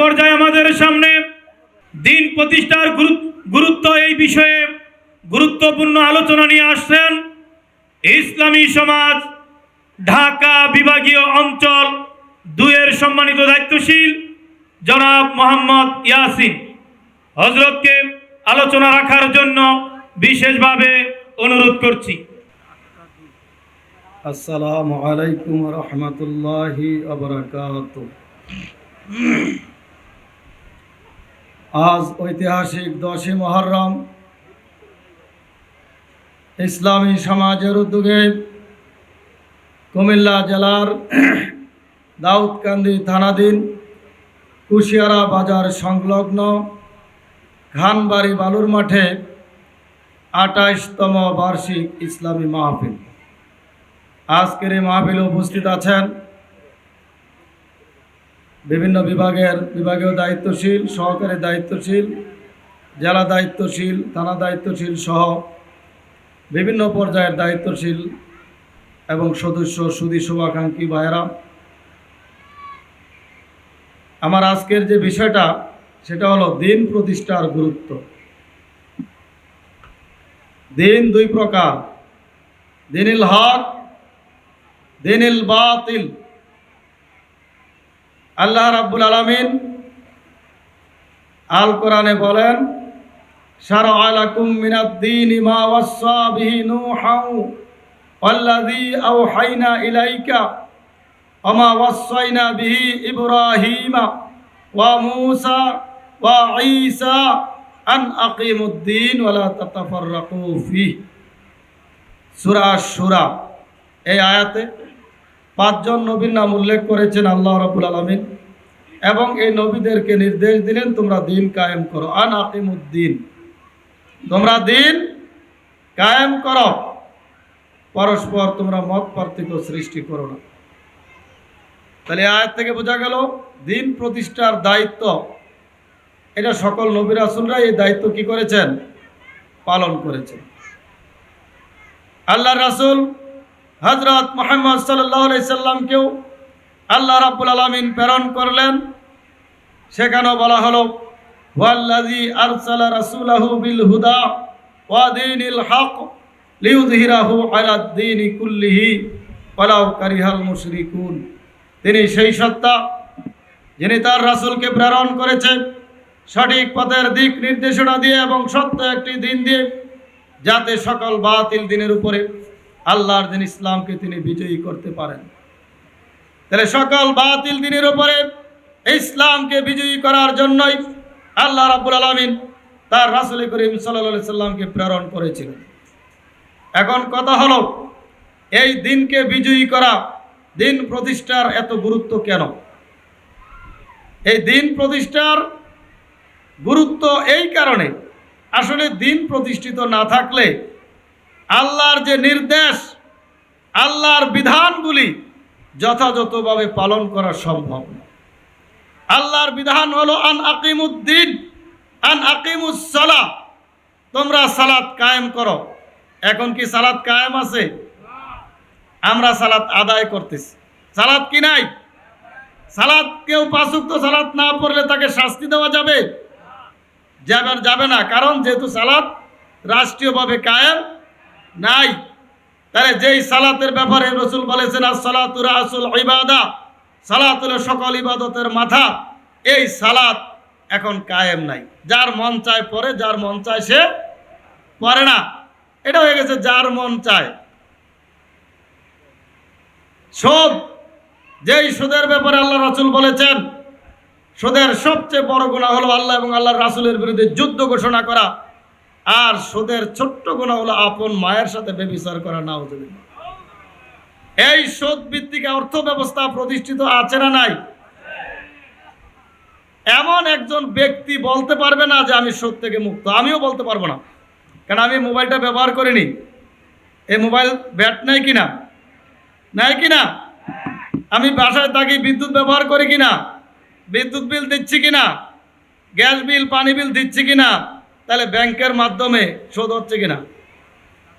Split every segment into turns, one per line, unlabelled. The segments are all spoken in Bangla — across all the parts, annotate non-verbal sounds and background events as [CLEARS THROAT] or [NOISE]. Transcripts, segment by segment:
পর্যায়ে আমাদের সামনে দিন প্রতিষ্ঠার গুরুত্ব এই বিষয়ে গুরুত্বপূর্ণ আলোচনা নিয়ে আসছেন ইসলামী সমাজ ঢাকা বিভাগীয় অঞ্চল দুয়ের সম্মানিত দায়িত্বশীল জনাব মোহাম্মদ ইয়াসিন। হজরতকে আলোচনা রাখার জন্য বিশেষভাবে অনুরোধ করছি।
আসসালামু আলাইকুম রহমতুল্লাহি আবরাকাত আজ ঐতিহাসিক দশই মহরম। ইসলামী সমাজের উদ্যোগে কুমিল্লা জেলার [CLEARS THROAT] দাউদকান্দি থানাধীন কুশিয়ারা বাজার সংলগ্ন খানবাড়ি বালুর মাঠে আঠাইশতম বার্ষিক ইসলামী মাহফিল। আজকের এই মাহফিলে উপস্থিত আছেন বিভিন্ন বিভাগের বিভাগীয় দায়িত্বশীল, সহকারী দায়িত্বশীল, জেলা দায়িত্বশীল, থানা দায়িত্বশীল সহ বিভিন্ন পর্যায়ের দায়িত্বশীল এবং সদস্য সুদী শুভাকাঙ্ক্ষী ভাইয়েরা। আমার আজকের যে বিষয়টা, সেটা হলো দিন প্রতিষ্ঠার গুরুত্ব। দিন দুই প্রকার, দিনিল হক, দিনিল বাতিল। আল্লাহ রাব্বুল আলামিন আল কোরআনে বলেন, শারআ লাকুম মিনাদ দীনি মা ওয়াসসা বিহি নূহাউ ওয়াল্লাযী আওহাইনা ইলাইকা ওমা ওয়াসাইনা বিহি ইব্রাহিমা ওয়া মূসা ওয়া ঈসা আন আকিমুদ্দিন ওয়া লা তাতাফাররাকু ফিহি। সূরা আশ-শুরা, এই আয়াতে পাঁচজন নবীর নাম উল্লেখ করেছেন আল্লাহ রাবুল আলমিন। এবং এই নবীদেরকে নির্দেশ দিলেন, তোমরা দিন কায়েম করো। আন আকিমুদ্দিন। তোমরা দিন কায়েম করো। পরস্পর তোমরা মত পার্থক্য সৃষ্টি করো না। তাহলে আয়ের থেকে বোঝা গেল, দিন প্রতিষ্ঠার দায়িত্ব। এটা সকল নবী রাসুলরা এই দায়িত্ব কি করেছেন? পালন করেছেন। আল্লাহ রাসুল হজরত মোহাম্মদ সাল্লাহ সাল্লামকেও আল্লাহ রাব্বুল আলমিন প্রেরণ করলেন। সেখানেও বলা হলো, ওয়াল্লাযী আরসালা রাসূলাহু বিল হুদা ওয়া দীনিল হক লিইয়ুযহিরাহু আলাদ দীনি কুল্লিহি ওয়ালাউ কারিহাল মুশরিকুন। তিনি সেই সত্তা যিনি তার রাসূলকে প্রেরণ করেছেন সঠিক পথের দিক নির্দেশনা দিয়ে এবং সত্য একটি দিন দিয়ে যাতে সকল বাতিল দিনের উপরে আল্লাহর দিন ইসলামকে তিনি বিজয়ী করতে পারেন। তাহলে সকল বাতিল দিনের উপরে ইসলামকে বিজয়ী করার জন্যই আল্লাহ রাব্বুল আলামিন তার রাসূল করিম সাল্লাল্লাহু সাল্লামকে প্রেরণ করেছিলেন। এখন কথা হলো, এই দিনকে বিজয়ী করা দিন প্রতিষ্ঠার এত গুরুত্ব কেন? এই দিন প্রতিষ্ঠার গুরুত্ব এই কারণে, আসলে দিন প্রতিষ্ঠিত না থাকলে আল্লাহর যে নির্দেশ, আল্লাহর বিধানগুলি যথাযথভাবে পালন করা সম্ভব না। আল্লাহর বিধান হলো, আন আকিমুদ্দিন, আন আকিমুসলা তোমরা সালাত কায়েম করো। এখন কি সালাত কায়েম আছে? আমরা সালাত আদায় করতেছি। সালাত কি নাই? সালাত কেউ পাঁচুক্ত সালাত না পড়লে তাকে শাস্তি দেওয়া যাবে? যাবে যাবে না। কারণ যেহেতু সালাত রাষ্ট্রীয়ভাবে কায়েম নাই। তাহলে যেই সালাতের ব্যাপারে রসুল বলেছেন সালাতুর আসুল ইবাদা সালাত হলো সকল ইবাদতের মাথা, এই সালাত এখন কায়েম নাই। যার মন চায় পরে যার মন চায় সে পরে না। এটা হয়ে গেছে যার মন চায়। সব যেই সুদের ব্যাপারে আল্লাহ রাসুল বলেছেন, সুদের সবচেয়ে বড় গুণা হলো আল্লাহ এবং আল্লাহর রাসুলের বিরুদ্ধে যুদ্ধ ঘোষণা করা। আর সুদের ছোট্ট গুণা হলো আপন মায়ের সাথে বেবিচার করা না হতে এই সুদ ভিত্তিক অর্থ ব্যবস্থা প্রতিষ্ঠিত আছে না নাই? এমন একজন ব্যক্তি বলতে পারবে না যে আমি সুদ থেকে মুক্ত। আমিও বলতে পারব না। কারণ আমি মোবাইলটা ব্যবহার করিনি? এই মোবাইল ব্যাট নেই কিনা? নেয় কিনা? আমি বাসায় থাকি, বিদ্যুৎ ব্যবহার করি কিনা? বিদ্যুৎ বিল দিচ্ছি কিনা? গ্যাস বিল, পানি বিল দিচ্ছি কিনা? তাহলে ব্যাংকের মাধ্যমে শোধ হচ্ছে কিনা?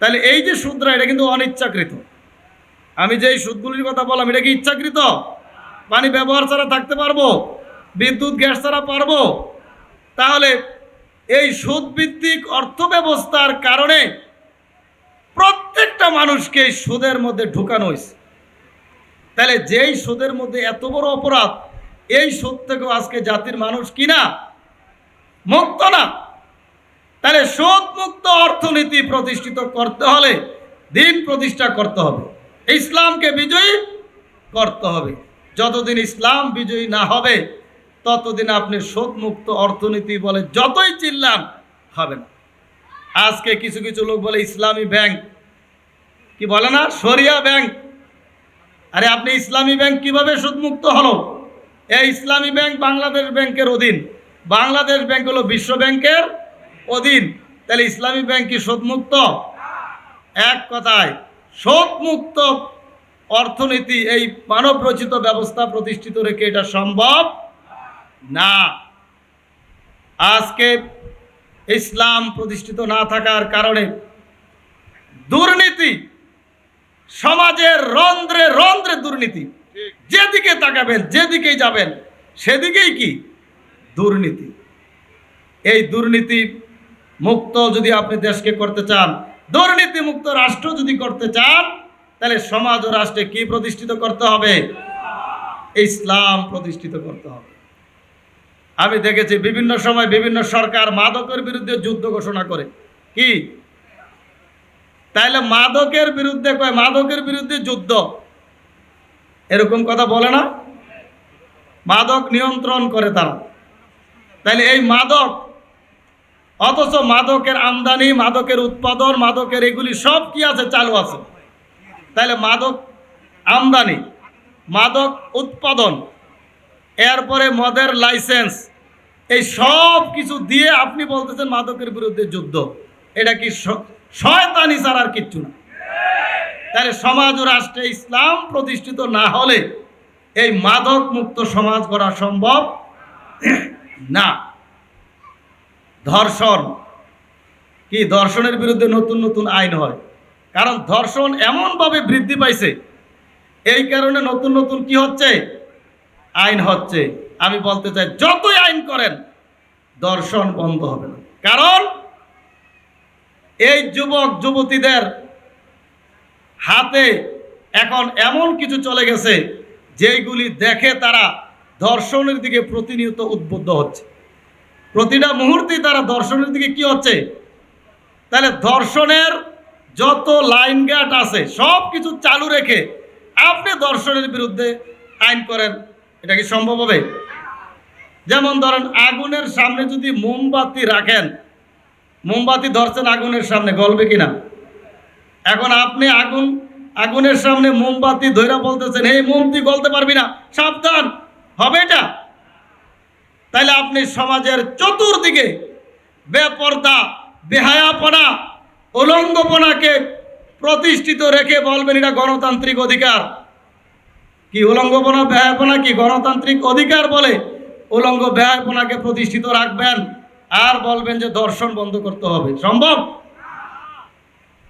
তাহলে এই যে সুদরা, এটা কিন্তু অনিচ্ছাকৃত। আমি যে সুদগুলির কথা বললাম, এটা কি ইচ্ছাকৃত? পানি ব্যবহার ছাড়া থাকতে পারব? বিদ্যুৎ, গ্যাস ছাড়া পারব? তাহলে এই সুদ ভিত্তিক অর্থ ব্যবস্থার কারণে প্রত্যেকটা মানুষকে সুদের মধ্যে ঢুকানো হয়েছে। তাহলে যেই সুদের মধ্যে এত বড় অপরাধ, এই সুদ থেকেও আজকে জাতির মানুষ কিনা মুক্ত না। তাহলে সুদ মুক্ত অর্থনীতি প্রতিষ্ঠিত করতে হলে দিন প্রতিষ্ঠা করতে হবে। ইসলামকে বিজয়ী করতে হবে। যতদিন ইসলাম বিজয়ী না হবে, ততদিন আপনি সুদ মুক্ত অর্থনীতি বলে যতই চিল্লান হবে না। আজকে কিছু কিছু লোক বলে, ইসলামী ব্যাংক। কি বলে না? সরিয়া ব্যাংক। আরে আপনি ইসলামী ব্যাংক কীভাবে সুদমুক্ত হলো? এই ইসলামী ব্যাংক বাংলাদেশ ব্যাংকের অধীন। বাংলাদেশ ব্যাংক হলো বিশ্ব ব্যাংকের অধীন। তাহলে ইসলামী ব্যাংক কি সুদমুক্ত এক কথায় সুদমুক্ত অর্থনীতি এই মানব রচিত ব্যবস্থা প্রতিষ্ঠিত রেখে এটা সম্ভব না। আজকে ইসলাম প্রতিষ্ঠিত না থাকার কারণে দুর্নীতি, সমাজের রন্ধ্রে রন্ধ্রে দুর্নীতি, যেদিকে তাকাবেন, যেদিকেই যাবেন, সেদিকেই কি? দুর্নীতি। এই দুর্নীতি মুক্ত যদি আপনি দেশকে করতে চান দুর্নীতি মুক্ত রাষ্ট্র যদি করতে চান, তাহলে সমাজ ও রাষ্ট্রে কি প্রতিষ্ঠিত করতে হবে? ইসলাম প্রতিষ্ঠিত করতে হবে। আমি দেখেছি বিভিন্ন সময় বিভিন্ন সরকার মাদকের বিরুদ্ধে যুদ্ধ ঘোষণা করে। কি? তাইলে মাদকের বিরুদ্ধে কয়? মাদকের বিরুদ্ধে যুদ্ধ। এরকম কথা বলে না? মাদক নিয়ন্ত্রণ করে তারা। তাইলে এই মাদক অথচ মাদকের আমদানি, মাদকের উৎপাদন, মাদকের এগুলি সব কি আছে? চালু আছে। তাইলে মাদক আমদানি, মাদক উৎপাদন, এরপরে মদের লাইসেন্স, এই সব কিছু দিয়ে আপনি বলতেছেন মাদকের বিরুদ্ধে যুদ্ধ। এটা কি শয়তানি ছাড়া আর কিচ্ছু না। তাহলে সমাজ ও রাষ্ট্রে ইসলাম প্রতিষ্ঠিত না হলে এই মাদক মুক্ত সমাজ করা সম্ভব না। ধর্ষণ। কি, ধর্ষণের বিরুদ্ধে নতুন নতুন আইন হয়? কারণ ধর্ষণ এমনভাবে বৃদ্ধি পাইছে, এই কারণে নতুন নতুন কি হচ্ছে? আইন হচ্ছে। আমি বলতে চাই, যতই আইন করেন দর্শন বন্ধ হবে না। কারণ এই যুবক, যুবতীদের হাতে এখন এমন কিছু চলে গেছে, যেইগুলি দেখে তারা দর্শনের দিকে প্রতিনিয়ত উদ্বুদ্ধ হচ্ছে। প্রতিটা মুহূর্তে তারা দর্শনের দিকে কি হচ্ছে? তাহলে দর্শনের যত লাইন গার্ড আছে সব কিছু চালু রেখে আপনি দর্শনের বিরুদ্ধে আইন করেন, এটা কি সম্ভব হবে? যেমন ধরেন, আগুনের সামনে যদি মোমবাতি রাখেন, মোমবাতি ধরছেন আগুনের সামনে, গলবে কিনা? এখন আপনি আগুন, আগুনের সামনে মোমবাতি ধৈরা বলতেছেন, এই মোমতি গলতে পারবি না, সাবধান, হবে এটা? তাইলে আপনি সমাজের চতুর্দিকে বেপর্দা, বেহায়াপনা, উলঙ্গপনাকে প্রতিষ্ঠিত রেখে বলবেন এটা গণতান্ত্রিক অধিকার। কি উলঙ্গপনা, বেহায়াপনা কি গণতান্ত্রিক অধিকার বলে উলঙ্গ, বেহায়াপনাকে প্রতিষ্ঠিত রাখবেন আর বলবেন যে ধর্ষণ বন্ধ করতে হবে। সম্ভব?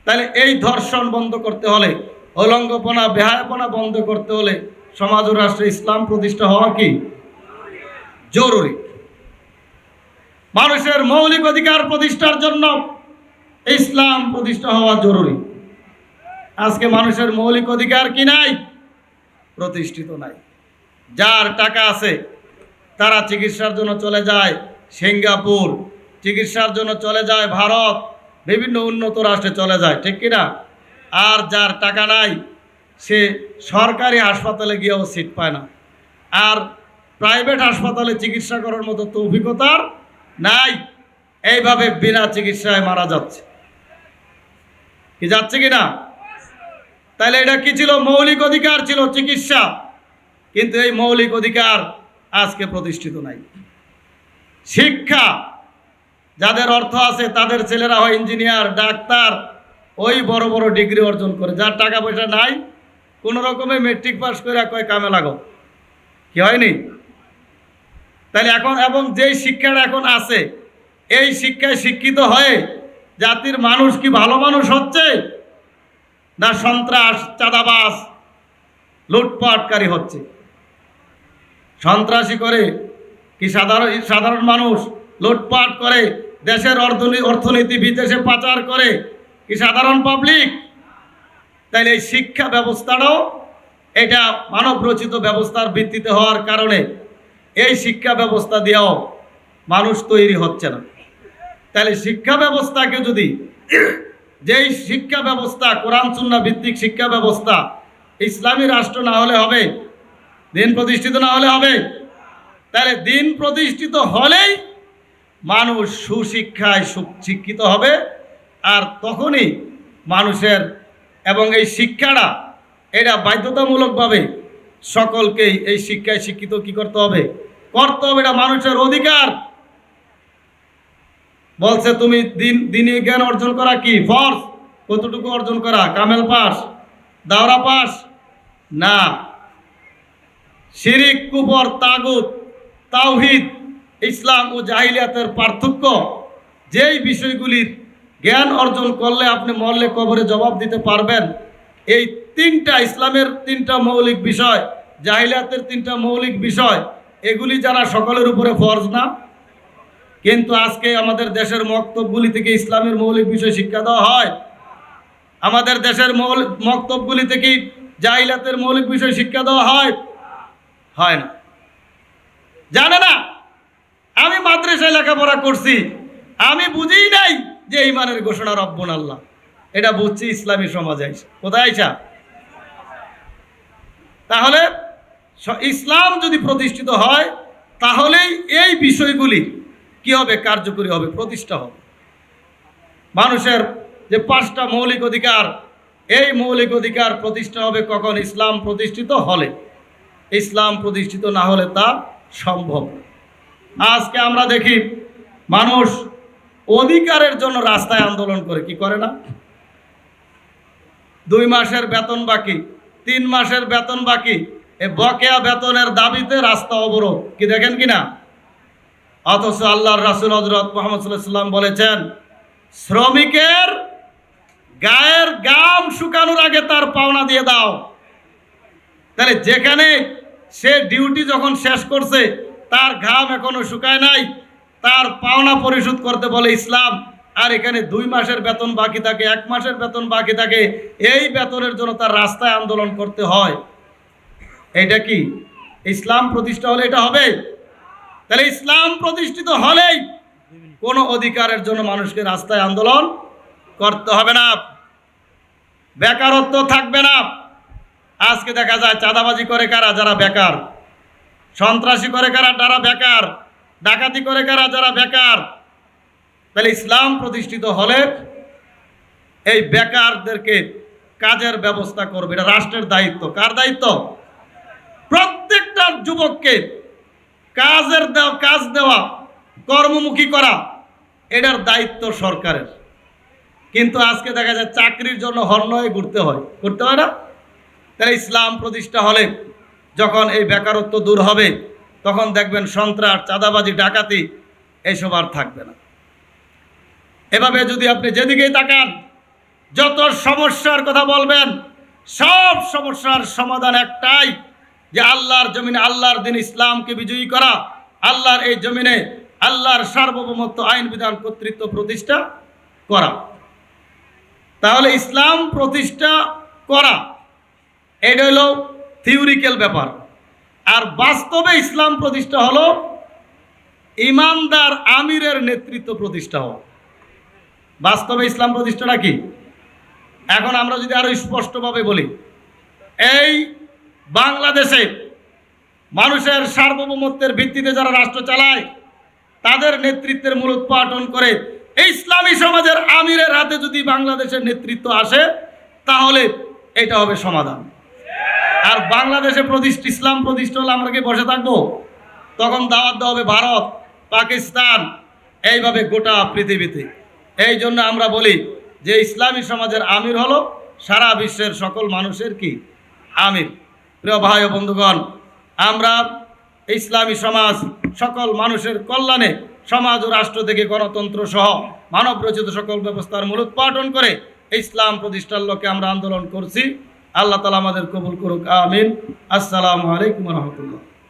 তাহলে এই ধর্ষণ বন্ধ করতে হলে অলঙ্গপনা বেহায়াপনা বন্ধ করতে হলে সমাজ ও রাষ্ট্রে ইসলাম প্রতিষ্ঠা হওয়া কি? জরুরি। মানুষের মৌলিক অধিকার প্রতিষ্ঠার জন্য ইসলাম প্রতিষ্ঠা হওয়া জরুরি। আজকে মানুষের মৌলিক অধিকার কি নাই? প্রতিষ্ঠিত নাই। যার টাকা আছে, তারা চিকিৎসার জন্য চলে যায় সিঙ্গাপুর, চিকিৎসার জন্য চলে যায় ভারত, বিভিন্ন উন্নত রাষ্ট্রে চলে যায়, ঠিক কিনা? আর যার টাকা নাই, সে সরকারি হাসপাতালে গিয়েও সিট পায় না। আর প্রাইভেট হাসপাতালে চিকিৎসা করার মতো তো অভিজ্ঞতার নাই। এইভাবে বিনা চিকিৎসায় মারা যাচ্ছে। কি যাচ্ছে কি না? তাহলে এটা কি ছিল? মৌলিক অধিকার ছিল চিকিৎসা। কিন্তু এই মৌলিক অধিকার আজকে প্রতিষ্ঠিত নাই। শিক্ষা, যাদের অর্থ আছে তাদের ছেলেরা হয় ইঞ্জিনিয়ার, ডাক্তার, ওই বড় বড় ডিগ্রি অর্জন করে। যার টাকা পয়সা নাই, কোনো রকমে মেট্রিক পাস করে কয় কামে লাগো। কি হয়নি? তাহলে এখন এবং যেই শিক্ষাটা এখন আছে, এই শিক্ষায় শিক্ষিত হয়ে জাতির মানুষ কি ভালো মানুষ হচ্ছে? না সন্ত্রাস চাঁদাবাস লুটপাটকারী হচ্ছে? সন্ত্রাসী করে কি সাধারণ সাধারণ মানুষ লুটপাট করে, দেশের অর্থনী- অর্থনীতি বিদেশে পাচার করে কি সাধারণ পাবলিক তাইলে এই শিক্ষা ব্যবস্থাটাও এটা মানব রচিত ব্যবস্থার ভিত্তিতে হওয়ার কারণে এই শিক্ষা ব্যবস্থা দিয়েও মানুষ তৈরি হচ্ছে না। তাহলে শিক্ষা ব্যবস্থাকে যদি [CLEARS THROAT] যেই শিক্ষা ব্যবস্থা, কোরআন সুন্না ভিত্তিক শিক্ষা ব্যবস্থা ইসলামী রাষ্ট্র না হলে হবে, দিন প্রতিষ্ঠিত না হলে হবে, তাহলে দিন প্রতিষ্ঠিত হলেই মানুষ সুশিক্ষায় শিক্ষিত হবে আর তখনই মানুষের এবং এই শিক্ষাটা এটা বাধ্যতামূলকভাবে সকলকেই এই শিক্ষায় শিক্ষিত কি করতে হবে? করতে হবে এটা মানুষের অধিকার। বলছে, তুমি দিন, দিনী জ্ঞান অর্জন করা কি? ফর্স। কতটুকু অর্জন করা? কামেল পাস, দাওরা পাস? না। শিরিক কুবর তাগুত, তাওহিদ, ইসলাম ও জাহিলিয়াতের পার্থক্য। যেই বিষয়গুলির জ্ঞান অর্জন করলে আপনি মরলে কবরে জবাব দিতে পারবেন। এই তিনটা ইসলামের তিনটা মৌলিক বিষয় জাহিলাতের তিনটা মৌলিক বিষয়, এগুলি যারা সকলের উপরে ফরজ না, কিন্তু আজকে আমাদের দেশের মক্তবগুলি থেকে ইসলামের মৌলিক বিষয় শিক্ষা দেওয়া হয়। আমাদের দেশের মৌল, মক্তবগুলি থেকে জাহিলাতের মৌলিক বিষয় শিক্ষা দেওয়া হয়। হয় না। জানে না? আমি মাদ্রাসায় লেখাপড়া করছি। আমি বুঝিই নাই যে ইমানের ঘোষণা রব্বন আল্লাহ এটা বুঝছি ইসলামী সমাজে আইসা। কোথায় আইসা? তাহলে ইসলাম যদি প্রতিষ্ঠিত হয়, তাহলেই এই বিষয়গুলি কি হবে, কার্যকরী হবে, প্রতিষ্ঠা হবে। মানুষের যে পাঁচটা মৌলিক অধিকার, এই মৌলিক অধিকার প্রতিষ্ঠা হবে কখন ইসলাম প্রতিষ্ঠিত হলে। ইসলাম প্রতিষ্ঠিত না হলে তা সম্ভব আজকে আমরা দেখি মানুষ অধিকারের জন্য রাস্তায় আন্দোলন করে, কি করে না? দুই মাসের বেতন বাকি তিন মাসের বেতন বাকি। এ বকেয়া বেতনের দাবিতে রাস্তা অবরোধ। কি দেখেন কি না অথচ আল্লাহর রাসুল হজরত মোহাম্মদ সাল্লাম বলেছেন, শ্রমিকের গায়ের গাম শুকানোর আগে তার পাওনা দিয়ে দাও। তাহলে যেখানে সে ডিউটি যখন শেষ করছে, তার ঘাম এখনও শুকায় নাই, তার পাওনা পরিশোধ করতে বলে ইসলাম আর এখানে দুই মাসের বেতন বাকি থাকে, এক মাসের বেতন বাকি থাকে, এই বেতনের জন্য তার রাস্তায় আন্দোলন করতে হয়। এটা কি? ইসলাম প্রতিষ্ঠা হলে এটা হবে? তাহলে ইসলাম প্রতিষ্ঠিত হলেই কোনো অধিকারের জন্য মানুষকে রাস্তায় আন্দোলন করতে হবে না। বেকারত্ব থাকবে না। আজকে দেখা যায় চাঁদাবাজি করে কারা? যারা বেকার। সন্ত্রাসী করে কারা? যারা বেকার। ডাকাতি করে কারা? যারা বেকার। তাহলে ইসলাম প্রতিষ্ঠিত হলে এই বেকারদেরকে কাজের ব্যবস্থা করবে। এটা রাষ্ট্রের দায়িত্ব। কার দায়িত্ব? প্রত্যেকটা যুবককে কাজের দেওয়া, কাজ দেওয়া, কর্মমুখী করা, এটার দায়িত্ব সরকারের। কিন্তু আজকে দেখা যায় চাকরির জন্য হর্নয়ে ঘুরতে হয়। ঘুরতে হয় না? তাহলে ইসলাম প্রতিষ্ঠা হলে যখন এই বেকারত্ব দূর হবে, তখন দেখবেন সন্ত্রাস, চাঁদাবাজি, ডাকাতি এইসব আর থাকবে না। এভাবে যদি আপনি যেদিকেই তাকান, যত সমস্যার কথা বলবেন, সব সমস্যার সমাধান একটাই, যে আল্লাহর জমিনে আল্লাহর দিন ইসলামকে বিজয়ী করা, আল্লাহর এই জমিনে আল্লাহর সার্বভৌমত্ব আইন বিধান কর্তৃত্ব প্রতিষ্ঠা করা। তাহলে ইসলাম প্রতিষ্ঠা করা, এটা হলো থিওরিক্যাল ব্যাপার। আর বাস্তবে ইসলাম প্রতিষ্ঠা হলো ইমানদার আমিরের নেতৃত্ব প্রতিষ্ঠা হওয়া। বাস্তবে ইসলাম প্রতিষ্ঠাটা কি? এখন আমরা যদি আরও স্পষ্টভাবে বলি, এই বাংলাদেশে মানুষের সার্বভৌমত্বের ভিত্তিতে যারা রাষ্ট্র চালায়, তাদের নেতৃত্বের মূল উৎপাটন করে ইসলামী সমাজের আমিরের হাতে যদি বাংলাদেশের নেতৃত্ব আসে, তাহলে এটা হবে সমাধান। আর বাংলাদেশে প্রতিষ্ঠ ইসলাম প্রতিষ্ঠা হলে আমরা কি বসে থাকব? তখন দাওয়াত দেওয়া হবে ভারত, পাকিস্তান, এইভাবে গোটা পৃথিবীতে। এই জন্য আমরা বলি যে ইসলামী সমাজের আমির হলো সারা বিশ্বের সকল মানুষের কি? আমির। প্রিয় ভাই ও বন্ধুগণ, আমরা ইসলামী সমাজ সকল মানুষের কল্যাণে সমাজ ও রাষ্ট্র থেকে গণতন্ত্র সহ মানব রচিত সকল ব্যবস্থার মূলোৎপাটন করে ইসলাম প্রতিষ্ঠার লক্ষ্যে আমরা আন্দোলন করছি। আল্লাহ তালা আমাদের কবুল করুক, আমিন। আসসালামু আলাইকুম রহমতুল্লাহ।